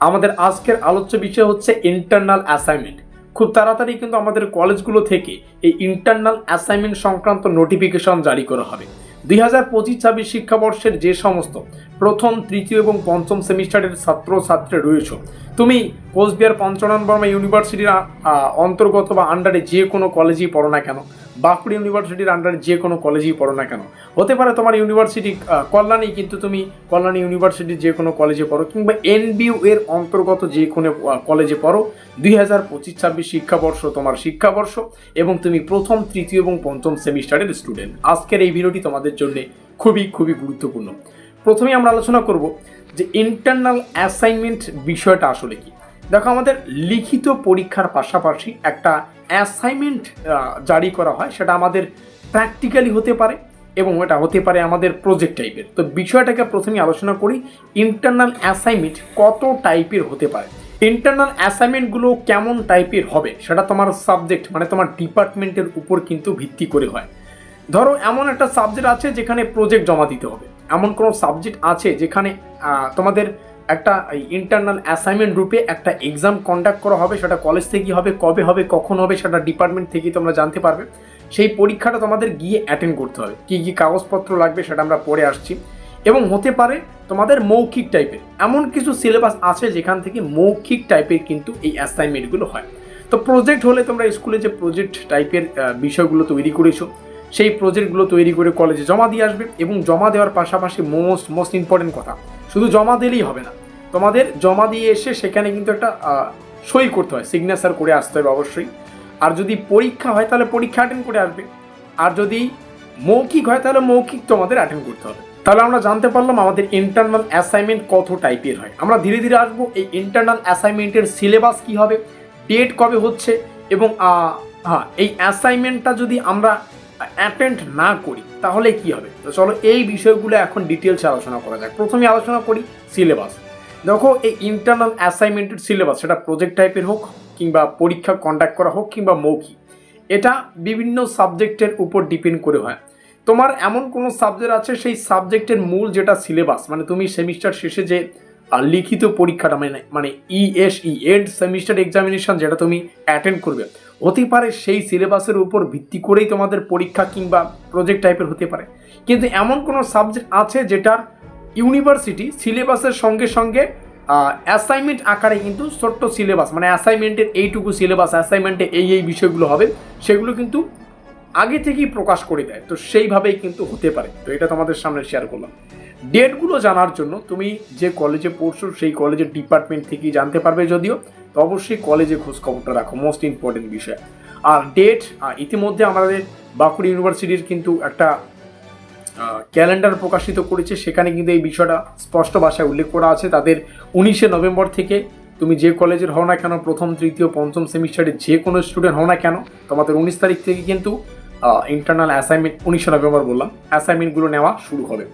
আমাদের আজকের আলোচ্য বিষয় হচ্ছে ইন্টারনাল অ্যাসাইনমেন্ট খুব তাড়াতাড়ি কিন্তু আমাদের কলেজগুলো থেকে এই ইন্টারনাল অ্যাসাইনমেন্ট সংক্রান্ত নোটিফিকেশন জারি করা হবে। দুই হাজার পঁচিশ ছাব্বিশ শিক্ষাবর্ষের যে সমস্ত প্রথম, তৃতীয় এবং পঞ্চম সেমিস্টারের ছাত্র ছাত্রী রয়েছে, তুমি কোচবিহার পঞ্চনন বর্মা ইউনিভার্সিটির অন্তর্গত বা আন্ডারে যে কোনো কলেজেই পড়ো না কেন। বাঁকুড়া ইউনিভার্সিটির আন্ডারে যে কোনো কলেজেই পড়ো না কেন? হতে পারে তোমার ইউনিভার্সিটি কল্যাণী, কিন্তু তুমি কল্যাণী ইউনিভার্সিটির যে কোনো কলেজে পড়ো কিংবা এনবিইউ এর অন্তর্গত যে কোনো কলেজে পড়ো। দুই হাজার পঁচিশ ছাব্বিশ শিক্ষাবর্ষ তোমার শিক্ষাবর্ষ এবং তুমি প্রথম, তৃতীয় এবং পঞ্চম সেমিস্টারের স্টুডেন্ট আজকের এই ভিডিওটি তোমাদের জন্য খুবই খুবই গুরুত্বপূর্ণ। প্রথমেই আমরা আলোচনা করব যে ইন্টারনাল অ্যাসাইনমেন্ট বিষয়টা আসলে কি। দেখো, আমাদের লিখিত পরীক্ষার পাশাপাশি একটা অ্যাসাইনমেন্ট জারি করা হয়। সেটা আমাদের প্র্যাকটিক্যালি হতে পারে এবং এটা হতে পারে আমাদের প্রজেক্ট টাইপের তো বিষয়টাকে প্রথমে আলোচনা করি ইন্টারনাল অ্যাসাইনমেন্ট কত টাইপের হতে পারে? ইন্টারনাল অ্যাসাইনমেন্টগুলো কেমন টাইপের হবে? সেটা তোমার সাবজেক্ট মানে তোমার ডিপার্টমেন্টের উপর কিন্তু ভিত্তি করে হয়। ধরো, এমন একটা সাবজেক্ট আছে যেখানে প্রজেক্ট জমা দিতে হবে। এমন কোনো সাবজেক্ট আছে যেখানে তোমাদের একটা ইন্টারনাল অ্যাসাইনমেন্ট রূপে একটা এক্সাম কন্ডাক্ট করা হবে, সেটা কলেজ থেকে হবে, কবে হবে, কখন হবে, সেটা ডিপার্টমেন্ট থেকেই তোমরা জানতে পারবে। সেই পরীক্ষাটা তোমাদের গিয়ে অ্যাটেন্ড করতে হবে। কী কী কাগজপত্র লাগবে সেটা আমরা পড়ে আসছি। এবং হতে পারে তোমাদের মৌখিক টাইপের এমন কিছু সিলেবাস আছে যেখান থেকে মৌখিক টাইপের কিন্তু এই অ্যাসাইনমেন্টগুলো হয়। তো প্রজেক্ট হলে তোমরা স্কুলে যে প্রজেক্ট টাইপের বিষয়গুলো তৈরি করেছ, সেই প্রজেক্টগুলো তৈরি করে কলেজে জমা দিয়ে আসবে। এবং জমা দেওয়ার পাশাপাশি মোস্ট মোস্ট ইম্পর্টেন্ট কথা শুধু জমা দিলেই হবে না। তোমাদের জমা দিয়ে এসে সেখানে কিন্তু একটা সই করতে হয়। সিগনেচার করে আসতে হবে অবশ্যই। আর যদি পরীক্ষা হয় তাহলে পরীক্ষা অ্যাটেন্ড করে আসবে। আর যদি মৌখিক হয় তাহলে মৌখিক তোমাদের অ্যাটেন্ড করতে হবে। তাহলে আমরা জানতে পারলাম আমাদের ইন্টারনাল অ্যাসাইনমেন্ট কত টাইপের হয়। আমরা ধীরে ধীরে আসব এই ইন্টারনাল অ্যাসাইনমেন্টের সিলেবাস কি হবে ডেট কবে হচ্ছে এবং হ্যাঁ এই অ্যাসাইনমেন্টটা যদি আমরা অ্যাটেন্ড না করি, তাহলে কি হবে? তো চলো এই বিষয়গুলো এখন ডিটেলসে আলোচনা করা যাক। প্রথমে আলোচনা করি সিলেবাস দেখো, এই ইন্টারনাল অ্যাসাইনমেন্টের সিলেবাস সেটা প্রজেক্ট টাইপের হোক, কিংবা পরীক্ষা কন্ডাক্ট করা হোক, কিংবা মৌখিক, এটা বিভিন্ন সাবজেক্টের উপর ডিপেন্ড করে হয়। তোমার এমন কোনো সাবজেক্ট আছে, সেই সাবজেক্টের মূল যেটা সিলেবাস মানে তুমি সেমিস্টার শেষে যে আহ, লিখিত পরীক্ষাটা মানে মানে ইএসই এন্ড সেমিস্টার এক্সামিনেশন যেটা তুমি অ্যাটেন্ড করবে। হতে পারে সেই সিলেবাসের উপর ভিত্তি করেই তোমাদের পরীক্ষা কিংবা প্রজেক্ট টাইপের হতে পারে। কিন্তু এমন কোনো সাবজেক্ট আছে যেটার ইউনিভার্সিটি সিলেবাসের সঙ্গে সঙ্গে অ্যাসাইনমেন্ট আকারে কিন্তু ছোট্ট সিলেবাস মানে অ্যাসাইনমেন্টের এইটুকু সিলেবাস অ্যাসাইনমেন্টে এই এই বিষয়গুলো হবে সেগুলো কিন্তু আগে থেকেই প্রকাশ করে দেয়। তো সেইভাবেই কিন্তু হতে পারে। তো এটা তোমাদের সামনে শেয়ার করলাম। ডেটগুলো জানার জন্য তুমি যে কলেজে পড়ছো, সেই কলেজের ডিপার্টমেন্ট থেকেই জানতে পারবে যদিও। তো অবশ্যই কলেজে খোঁজ খবরটা রাখো মোস্ট ইম্পর্টেন্ট বিষয়। আর ডেট ইতিমধ্যে আমাদের বাঁকুড়া ইউনিভার্সিটির কিন্তু একটা ক্যালেন্ডার প্রকাশিত করেছে। সেখানে কিন্তু এই বিষয়টা স্পষ্ট ভাষায় উল্লেখ করা আছে। তাদের উনিশে নভেম্বর থেকে তুমি যে কলেজের হও না কেন, প্রথম, তৃতীয়, পঞ্চম সেমিস্টারে যে কোনো স্টুডেন্ট হও না কেন, তোমাদের উনিশ তারিখ থেকে কিন্তু ইন্টারনাল অ্যাসাইনমেন্ট উনিশে নভেম্বর বললাম অ্যাসাইনমেন্টগুলো নেওয়া শুরু হবে।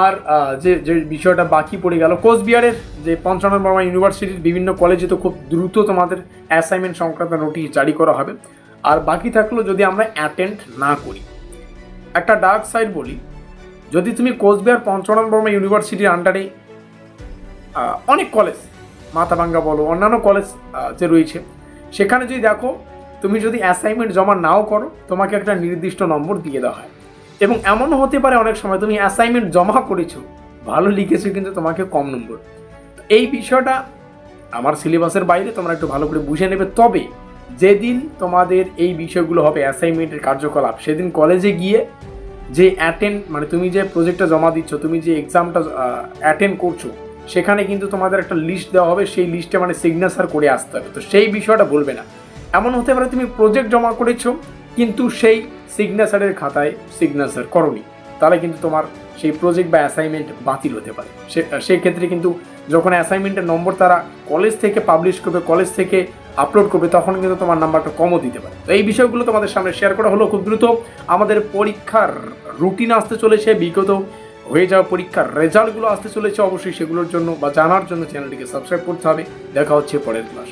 আর যে যে বিষয়টা বাকি পড়ে গেল, কোচবিহারের যে পঞ্চানন বর্মা ইউনিভার্সিটির বিভিন্ন কলেজে তো খুব দ্রুত তোমাদের অ্যাসাইনমেন্ট সংক্রান্ত নোটিশ জারি করা হবে। আর বাকি থাকল যদি আমরা অ্যাটেন্ড না করি। একটা ডার্ক সাইড বলি, যদি তুমি কোচবিহার পঞ্চানন বর্মা ইউনিভার্সিটির আন্ডারে অনেক কলেজ মাথাভাঙ্গা বলো, অন্যান্য কলেজ যে রয়েছে, সেখানে যদি দেখো তুমি যদি অ্যাসাইনমেন্ট জমা নাও করো, তোমাকে একটা নির্দিষ্ট নম্বর দিয়ে দেওয়া হয়। এবং এমনও হতে পারে অনেক সময় তুমি অ্যাসাইনমেন্ট জমা করেছ, ভালো লিখেছো কিন্তু তোমাকে কম নম্বর। এই বিষয়টা আমার সিলেবাসের বাইরে, তোমরা একটু ভালো করে বুঝে নেবে। তবে যেদিন তোমাদের এই বিষয়গুলো হবে অ্যাসাইনমেন্টের কার্যকলাপ, সেদিন কলেজে গিয়ে যে অ্যাটেন্ড মানে তুমি যে প্রজেক্টটা জমা দিচ্ছ, তুমি যে এক্সামটা অ্যাটেন্ড করছ, সেখানে কিন্তু তোমাদের একটা লিস্ট দেওয়া হবে। সেই লিস্টে মানে সিগনেচার করে আসতে হবে। তো সেই বিষয়টা বলবে না। এমন হতে পারে তুমি প্রজেক্ট জমা করেছ, কিন্তু সেই সিগনেচারের খাতায় সিগনেচার করনি। তাহলে কিন্তু তোমার সেই প্রজেক্ট বা অ্যাসাইনমেন্ট বাতিল হতে পারে। সে, সেই ক্ষেত্রে কিন্তু যখন অ্যাসাইনমেন্টের নম্বর তারা কলেজ থেকে পাবলিশ করবে কলেজ থেকে আপলোড করবে, তখন কিন্তু তোমার নাম্বারটা কমও দিতে পারে। তো এই বিষয়গুলো তোমাদের সামনে শেয়ার করা হলো খুব দ্রুত। আমাদের পরীক্ষার রুটিন আসতে চলেছে, বিগত হয়ে যাওয়া পরীক্ষার রেজাল্টগুলো আসতে চলেছে। অবশ্যই সেগুলোর জন্য বা জানার জন্য চ্যানেলটিকে সাবস্ক্রাইব করতে হবে। দেখা হচ্ছে পরের ক্লাস